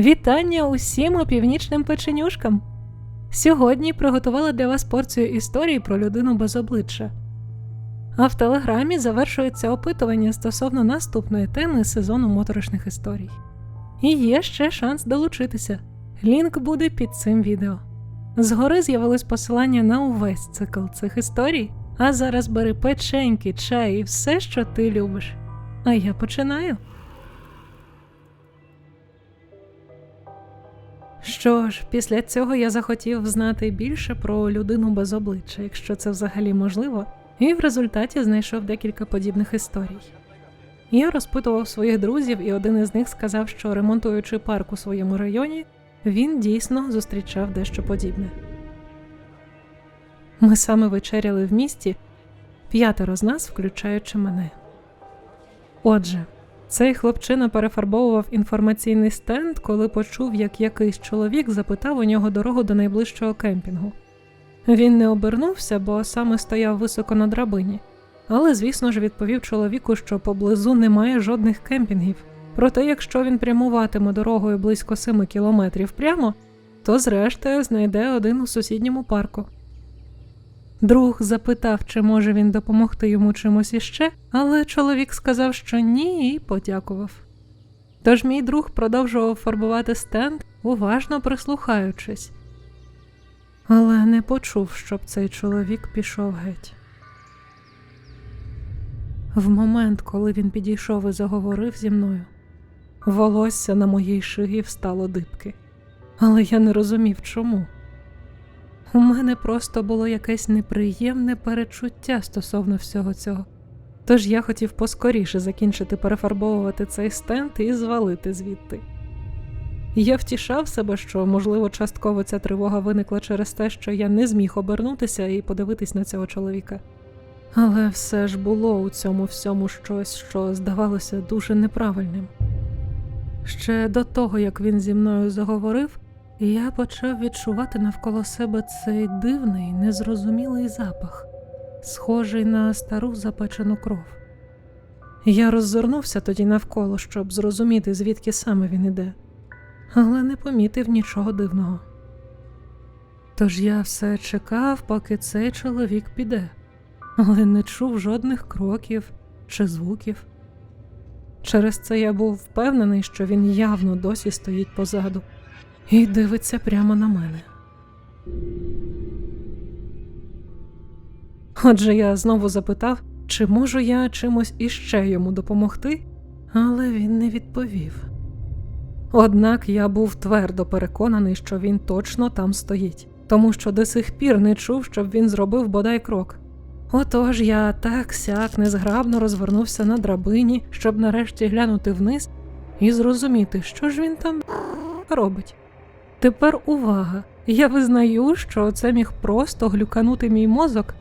Вітання усім опівнічним печенюшкам! Сьогодні приготувала для вас порцію історії про людину без обличчя. А в телеграмі завершується опитування стосовно наступної теми сезону моторошних історій. І є ще шанс долучитися. Лінк буде під цим відео. Згори з'явилось посилання на увесь цикл цих історій, а зараз бери печеньки, чай і все, що ти любиш. А я починаю. Що ж, після цього я захотів знати більше про людину без обличчя, якщо це взагалі можливо, і в результаті знайшов декілька подібних історій. Я розпитував своїх друзів, і один із них сказав, що ремонтуючи парк у своєму районі, він дійсно зустрічав дещо подібне. Ми саме вечеряли в місті, п'ятеро з нас, включаючи мене. Отже, цей хлопчина перефарбовував інформаційний стенд, коли почув, як якийсь чоловік запитав у нього дорогу до найближчого кемпінгу. Він не обернувся, бо саме стояв високо на драбині, але, звісно ж, відповів чоловіку, що поблизу немає жодних кемпінгів. Проте, якщо він прямуватиме дорогою близько 7 кілометрів прямо, то зрештою знайде один у сусідньому парку. Друг запитав, чи може він допомогти йому чимось іще, але чоловік сказав, що ні, і подякував. Тож мій друг продовжував фарбувати стенд, уважно прислухаючись, але не почув, щоб цей чоловік пішов геть. В момент, коли він підійшов і заговорив зі мною, волосся на моїй шиї встало дибки, але я не розумів чому. У мене просто було якесь неприємне перечуття стосовно всього цього. Тож я хотів поскоріше закінчити перефарбовувати цей стенд і звалити звідти. Я втішав себе, що, можливо, частково ця тривога виникла через те, що я не зміг обернутися і подивитись на цього чоловіка. Але все ж було у цьому всьому щось, що здавалося дуже неправильним. Ще до того, як він зі мною заговорив, я почав відчувати навколо себе цей дивний, незрозумілий запах, схожий на стару запечену кров. Я роззирнувся тоді навколо, щоб зрозуміти, звідки саме він іде, але не помітив нічого дивного. Тож я все чекав, поки цей чоловік піде, але не чув жодних кроків чи звуків. Через це я був впевнений, що він явно досі стоїть позаду і дивиться прямо на мене. Отже, я знову запитав, чи можу я чимось іще йому допомогти, але він не відповів. Однак я був твердо переконаний, що він точно там стоїть, тому що до сих пір не чув, щоб він зробив бодай крок. Отож я так сяк незграбно розвернувся на драбині, щоб нарешті глянути вниз і зрозуміти, що ж він там робить. Тепер увага! Я визнаю, що це міг просто глюканути мій мозок,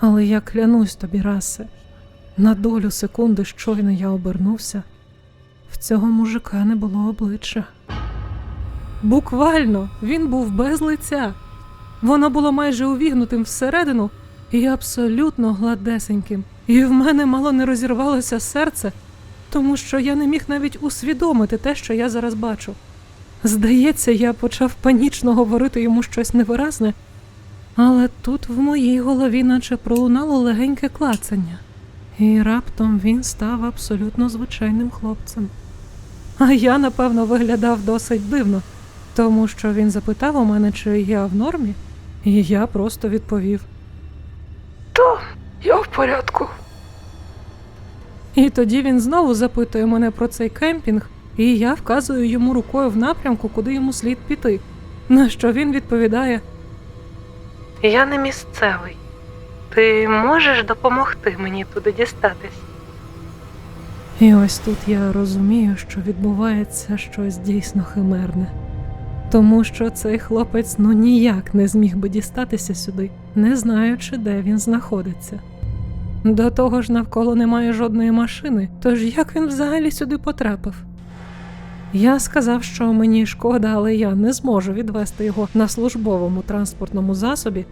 але я клянусь тобі, расе, на долю секунди щойно я обернувся, в цього мужика не було обличчя. Буквально він був без лиця. Воно було майже увігнутим всередину і абсолютно гладесеньким, і в мене мало не розірвалося серце, тому що я не міг навіть усвідомити те, що я зараз бачу. Здається, я почав панічно говорити йому щось невиразне, але тут в моїй голові наче пролунало легеньке клацання, і раптом він став абсолютно звичайним хлопцем. А я, напевно, виглядав досить дивно, тому що він запитав у мене, чи я в нормі, і я просто відповів. Та, я в порядку. І тоді він знову запитує мене про цей кемпінг, і я вказую йому рукою в напрямку, куди йому слід піти. На що він відповідає: Я не місцевий. Ти можеш допомогти мені туди дістатись? І ось тут я розумію, що відбувається щось дійсно химерне. Тому що цей хлопець ну ніяк не зміг би дістатися сюди, не знаючи, де він знаходиться. До того ж, навколо немає жодної машини, тож як він взагалі сюди потрапив? Я сказав, що мені шкода, але я не зможу відвести його на службовому транспортному засобі,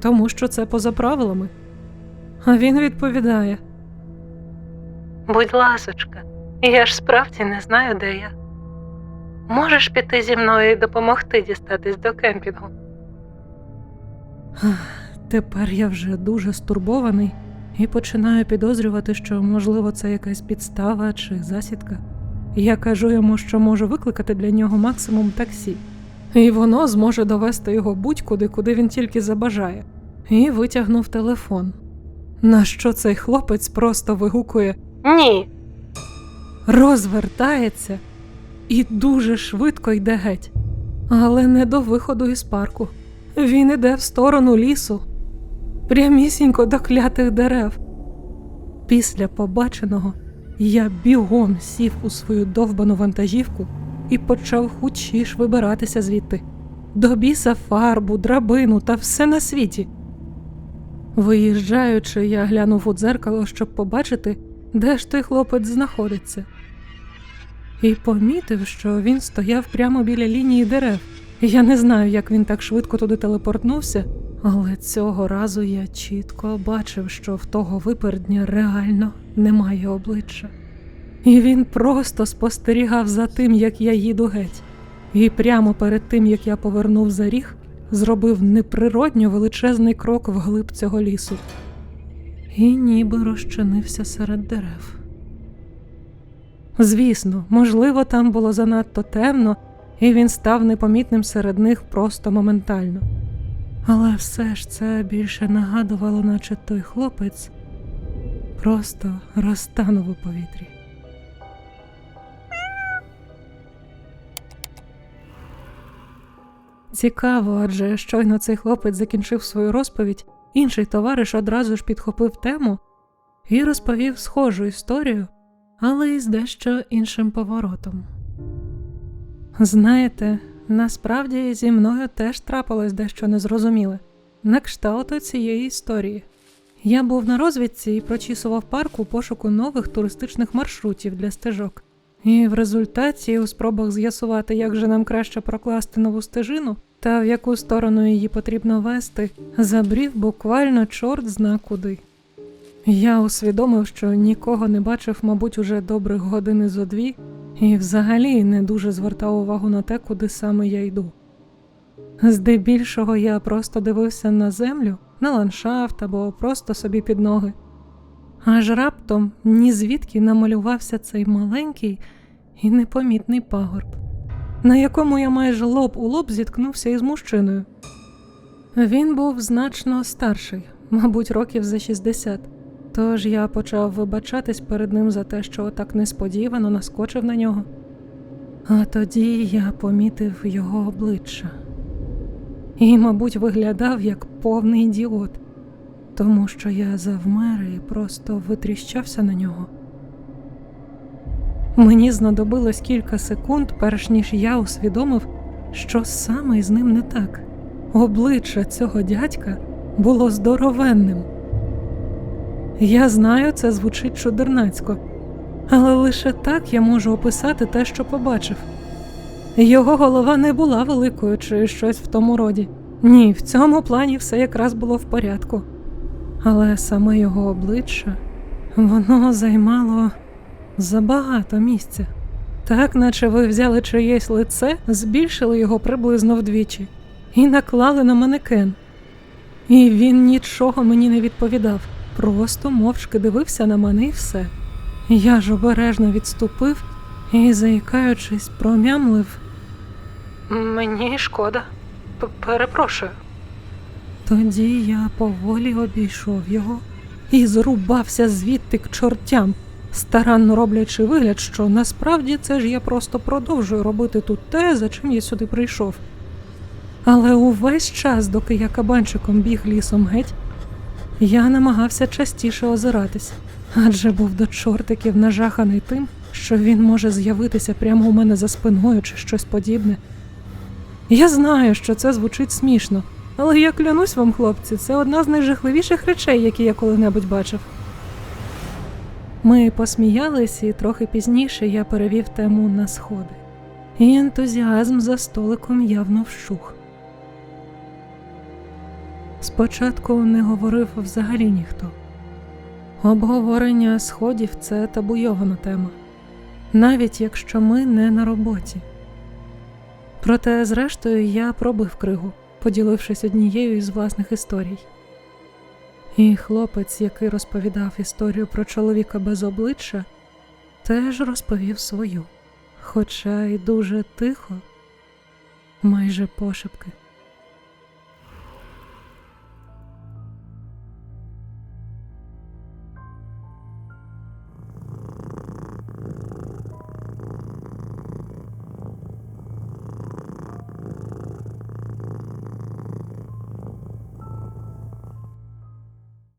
тому що це поза правилами. А він відповідає: Будь ласочка, я ж справді не знаю, де я. Можеш піти зі мною і допомогти дістатись до кемпінгу? Тепер я вже дуже стурбований і починаю підозрювати, що, можливо, це якась підстава чи засідка. Я кажу йому, що можу викликати для нього максимум таксі, і воно зможе довести його будь-куди, куди він тільки забажає, і витягнув телефон. На що цей хлопець просто вигукує Ні. Розвертається і дуже швидко йде геть, але не до виходу із парку. Він іде в сторону лісу, прямісінько до клятих дерев. Після побаченого я бігом сів у свою довбану вантажівку і почав хутчіш вибиратися звідти. До біса фарбу, драбину та все на світі. Виїжджаючи, я глянув у дзеркало, щоб побачити, де ж той хлопець знаходиться. І помітив, що він стояв прямо біля лінії дерев. Я не знаю, як він так швидко туди телепортнувся, але цього разу я чітко бачив, що в того випердня реально немає обличчя. І він просто спостерігав за тим, як я їду геть, і прямо перед тим, як я повернув за ріг, зробив неприродньо величезний крок вглиб цього лісу. І ніби розчинився серед дерев. Звісно, можливо, там було занадто темно, і він став непомітним серед них просто моментально. Але все ж це більше нагадувало, наче той хлопець просто розтанув у повітрі. Цікаво, адже щойно цей хлопець закінчив свою розповідь, інший товариш одразу ж підхопив тему і розповів схожу історію, але із дещо іншим поворотом. Знаєте, насправді зі мною теж трапилось дещо незрозуміле на кшталту цієї історії. Я був на розвідці і прочісував парк у пошуку нових туристичних маршрутів для стежок. І в результаті, у спробах з'ясувати, як же нам краще прокласти нову стежину та в яку сторону її потрібно вести, забрів буквально чорт зна куди. Я усвідомив, що нікого не бачив, мабуть, уже добрих години зо дві, і взагалі не дуже звертав увагу на те, куди саме я йду. Здебільшого я просто дивився на землю, на ландшафт або просто собі під ноги. Аж раптом ні звідки намалювався цей маленький і непомітний пагорб, на якому я майже лоб у лоб зіткнувся із мужчиною. Він був значно старший, мабуть, років за 60, тож я почав вибачатись перед ним за те, що так несподівано наскочив на нього. А тоді я помітив його обличчя і, мабуть, виглядав як повний ідіот, тому що я завмер і просто витріщався на нього. Мені знадобилось кілька секунд, перш ніж я усвідомив, що саме із ним не так. Обличчя цього дядька було здоровенним. Я знаю, це звучить чудернацько, але лише так я можу описати те, що побачив. Його голова не була великою чи щось в тому роді. Ні, в цьому плані все якраз було в порядку. Але саме його обличчя воно займало забагато місця. Так, наче ви взяли чиєсь лице, збільшили його приблизно вдвічі і наклали на манекен. І він нічого мені не відповідав, просто мовчки дивився на мене і все. Я ж обережно відступив і, заїкаючись, промямлив. Мені шкода, перепрошую. Тоді я поволі обійшов його і зрубався звідти к чортям, старанно роблячи вигляд, що насправді це ж я просто продовжую робити тут те, за чим я сюди прийшов. Але увесь час, доки я кабанчиком біг лісом геть, я намагався частіше озиратись, адже був до чортиків нажаханий тим, що він може з'явитися прямо у мене за спиною чи щось подібне. Я знаю, що це звучить смішно, але я клянусь вам, хлопці, це одна з найжахливіших речей, які я коли-небудь бачив. Ми посміялись, і трохи пізніше я перевів тему на сходи. І ентузіазм за столиком явно вщух. Спочатку не говорив взагалі ніхто. Обговорення сходів це табуйована тема, навіть якщо ми не на роботі. Проте, зрештою, я пробив кригу, поділившись однією із власних історій. І хлопець, який розповідав історію про чоловіка без обличчя, теж розповів свою, хоча й дуже тихо, майже пошепки.